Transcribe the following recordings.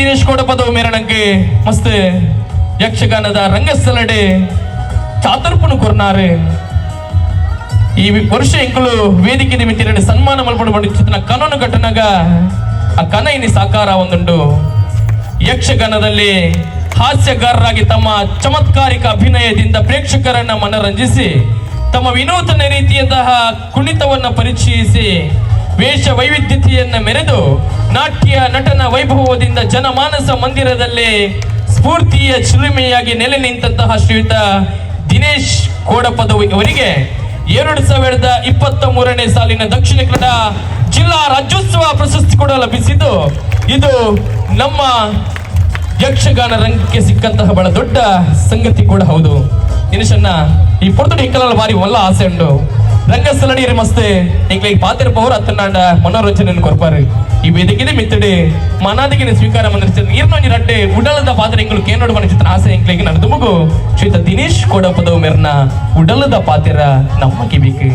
ದಿನೇಶ್ ಕೋಡಪದವು ಮೇರಣಕ್ಕೆ ಮಸ್ತ್ ಯಕ್ಷಗಾನದ ರಂಗಸ್ಥಳಡೆ ಚಾತರ್ಪನು ಕೊರ್ನಾರೆ. ಈ ವರ್ಷ ಎಂಕಲು ವೇದಿಕೆ ನಿಮಿತ್ತ ಸನ್ಮಾನ ಮಲ್ಪಡು ಚಿತ್ರ ಕನನು ಘಟನಗ ಆ ಕನ ಇನಿ ಸಾಕಾರ ಒಂದುಂಡು ಯಕ್ಷಗಾನದಲ್ಲಿ ಹಾಸ್ಯಗಾರರಾಗಿ ತಮ್ಮ ಚಮತ್ಕಾರಿಕ ಅಭಿನಯದಿಂದ ಪ್ರೇಕ್ಷಕರನ್ನ ಮನರಂಜಿಸಿ, ತಮ್ಮ ವಿನೂತನ ರೀತಿಯಂತಹ ಕುಣಿತವನ್ನ ಪರಿಚಯಿಸಿ ವೇಷ ವೈವಿಧ್ಯತೆಯನ್ನು ಮೆರೆದು ನಾಟ್ಯ ನಟನ ವೈಭವದಿಂದ ಜನಮಾನಸ ಮಂದಿರದಲ್ಲಿ ಸ್ಫೂರ್ತಿಯ ಚಿಲುಮೆಯಾಗಿ ನೆಲೆ ನಿಂತಹ ಶ್ರೀಯುತ ದಿನೇಶ್ ಕೋಡಪದವರಿಗೆ ಎರಡು ಸಾವಿರದ ಇಪ್ಪತ್ತ ಮೂರನೇ ಸಾಲಿನ ದಕ್ಷಿಣ ಕನ್ನಡ ಜಿಲ್ಲಾ ರಾಜ್ಯೋತ್ಸವ ಪ್ರಶಸ್ತಿ ಕೂಡ ಲಭಿಸಿದ್ದು, ಇದು ನಮ್ಮ ಯಕ್ಷಗಾನ ರಂಗಕ್ಕೆ ಸಿಕ್ಕಂತಹ ಬಹಳ ದೊಡ್ಡ ಸಂಗತಿ ಕೂಡ ಹೌದು. ದಿನೇಶನ್ನ ಈ ಪೊರ್ತುಡಿ ಹಿಕ್ಕಲಲ್ಲಿ ಬಾರಿ ಒಲ್ಲ ಆಸೆ ಉಂಡು ರಂಗಸ್ಥಳಡಿ ಮಸ್ತೆ. ಈಗ ಪಾತ್ರ ಪವರ್ ಅತ್ತನಾಂಡ ಮನೋರಂಜನೆ ಕೊರ್ಪಾರು ಈ ವೇದಿಕೆ ಮಿತ್ತಡೆ ಮನಾದಿಗೆ ಸ್ವೀಕಾರ ಮಂದಿರ್ತಾರೆ ಇರ್ನೊಂಜಿ ರಡ್ಡೆ, ಉಡಲದ ಪಾತ್ರ ಎಂಗಳು ಕೇನೋಡು ಮನ ಚಿತ್ರ ಆಸೆ ಎಂಕ್ಲಿಗೆ ನಾನು ತುಮಗು ಶ್ರೀತ ದಿನೇಶ್ ಕೊಡಪದವು ಮೆರ್ನ ಉಡಲದ ಪಾತ್ರ ನಮ್ಮಕ್ಕೆ ಬೇಕು.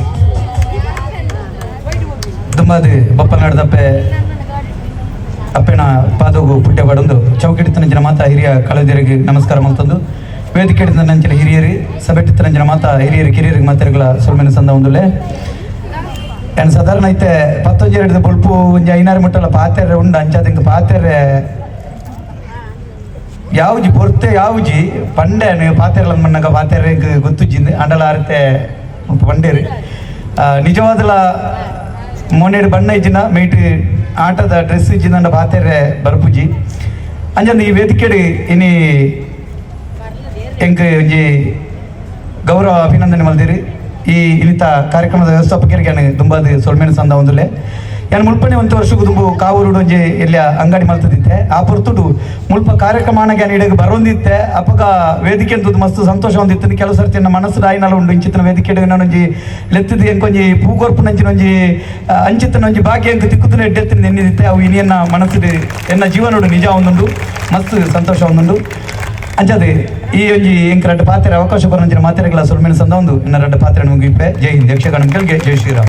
ದುಂಬಾದು ಬಪ್ಪನಾಡ್ದಪ್ಪೆ ಅಪ್ಪೆನ ಪಾದೋಗು ಪುಟ್ಯ ಪಡೊಂದು ಚೌಕಿಡಿತನಂಚಿನ ಮಾತ ಹಿರಿಯ ಕಳೆದಿರಿಗೆ ನಮಸ್ಕಾರ ಮಲ್ತಂದು ವೇದಿಕೆ ನಂಚಿನ ಹಿರಿಯರಿ ಸಭೆಟ್ಟಿತನಂಚಿನ ಮಾತ ಹಿರಿಯರಿ, ಕಿರಿಯರಿಗೆ ಮಾತಾರಿಗಳ ಸುಮ್ಮನೆ ಸಂದ ಒಂದುಲೆ. ಏನು ಸಾಧಾರಣ ಐತೆ, ಪತ್ತೊಂಜಿ ಹಿಡಿದ ಬುಲ್ಪು ಒಂಜಿ ಐನಾರು ಮುಟ್ಟಲ್ಲ ಪಾತೆರೆ ಉಂಡು ಅಂಚಾದಿಂಗ ಪಾತೆರೆ ಯಾವುಜಿ ಪೊರ್ತೆ, ಯಾವುಜಿ ಪಂಡೆ ಪಾತೆರ್ಲ ಮಣ್ಣಾಗ ಪಾತೆರೆ ಗೊತ್ತುಜ್ಜಿ ಅಂಡಲ ಆರತೆ ಪಂಡೇರಿ ನಿಜವಾದಲ ಮೊನ್ನೆಡು ಬಣ್ಣ ಇಜ್ಜಿನ ಮೇಟ್ ಆಟದ ಡ್ರೆಸ್ ಇಜ್ಜಿನ ಪಾತೆರೆ ಬರ್ಪುಜಿ ಅಂಜಂದು ಈ ವೇದಿಕೆಡು ಇನಿ ಎಂಕ್ ಒಂಜಿ ಗೌರವ ಅಭಿನಂದನೆ ಮಲ್ದಿರಿ. ಈ ಇನಿತ ಕಾರ್ಯಕ್ರಮದ ವ್ಯವಸ್ಥಾಪಕರಿಗೆ ನಾನು ದುಂಬಾದ ಸೊಳ್ಮೇನ ಸಂದ ಒಂದುಲೆ ನಾನು ಮುಲ್ಪನೆ ಒಂದು ವರ್ಷಕ್ಕೂ ದುಂಬು ಕಾವೂರುಡು ಒಂಜಿ ಎಲ್ಲ ಅಂಗಡಿ ಮಲ್ತದಿತ್ತೆ. ಆ ಪೊರ್ತುಡು ಮುಲ್ಪ ಕಾರ್ಯಕ್ರಮ ನಾನು ಇಡಗೆ ಬರೋಂದಿತ್ತೆ. ಅಪಗ ವೇದಿಕೆ ಅಂತ ಮಸ್ತ್ ಸಂತೋಷ ಹೊಂದಿತ್ತು ಕೆಲವು ಸರ್ತಿ ನನ್ನ ಮನಸ್ಸು ರಾಯಿನಲ್ಲ ಉಂಡು. ಇಂಚಿತ್ತಿನ ವೇದಿಕೆ ನಾನೊಂಜಿ ಲೆತ್ತದ ಎಂಕೊಂಜಿ ಪೂಗೋರ್ಪು ನಂಚಿನ ಒಂಜಿ ಅಂಚಿತನ ಒಂಜಿ ಭಾಗ್ಯ ಎಂಕ್ ತಿಕ್ಕುತ್ತನೆ ಎಡ್ಡೆತ್ತಿನ ನೆನ್ನಿದಿತ್ತೆ. ಅವು ಇನಿಯನ್ನ ಮನಸ್ಸು ಎನ್ನ ಜೀವನೋಡು ನಿಜ ಒಂದುಂಡು. ಮಸ್ತ್ ಸಂತೋಷ ಒಂದುಂಡು. ಅಂಚದೆ ಈ ಒಂಜಿ ಎಂಕ್ ರಡ್ಡ್ ಪಾತ್ರೆ ಅವಕಾಶ ಬರೋಂಜಿನ ಮಾತ್ರೆಗಳ ಸುಲ್ಮಿನ ಸಂದ ಒಂದು, ಇನ್ನ ರಡ್ಡ ಪಾತ್ರೆ ಮುಗಿಪೆ ಜೈ ಹಿಂದ್, ಯಕ್ಷಗಾನ ಜೈ ಶ್ರೀರಾಮ್.